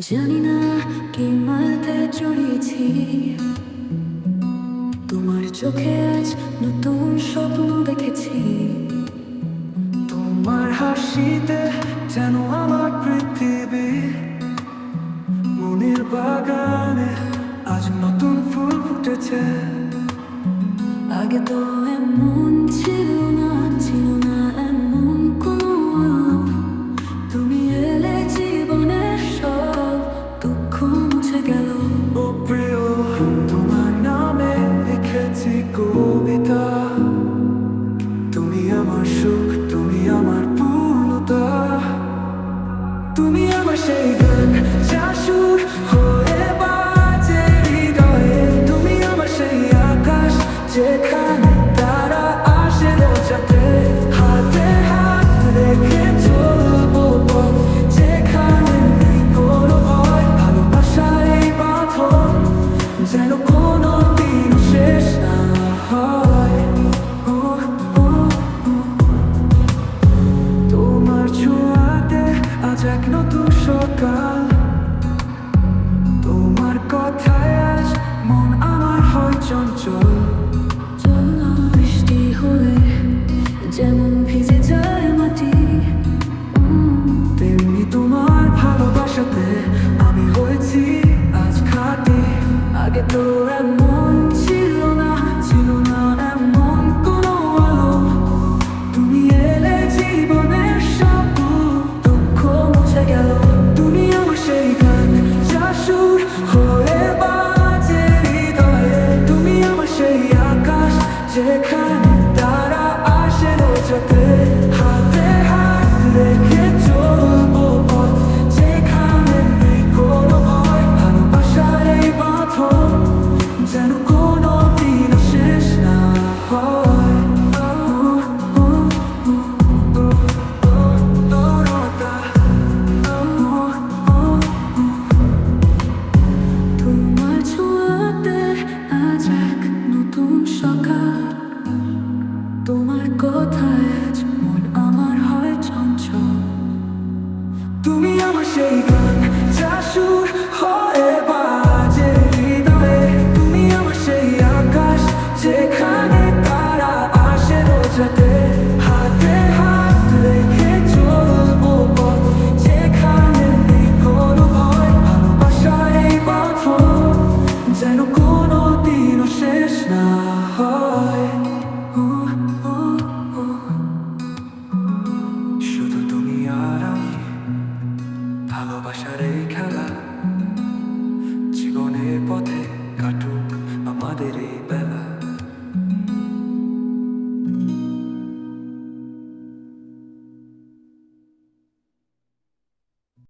জানি না কি মাথায় চড়িয়েছি তোমার চোখে আজ নতুন স্বপ্ন দেখেছি। তোমার হাসিতে যেন আমার পৃথিবী। মনের বাগানে আজ নতুন ফুল ফুটেছে। আগে তো কবিতা তুমি আমার সুখ তুমি আমার পূর্ণতা। তুমি আমার সেই গান যা সুর এক নতুন সকাল। সেই গান যা সুর হয়ে বাজে হৃদয়ে। তুমি আমার সেই আকাশ যেখানে তারা আসে রোজাতে।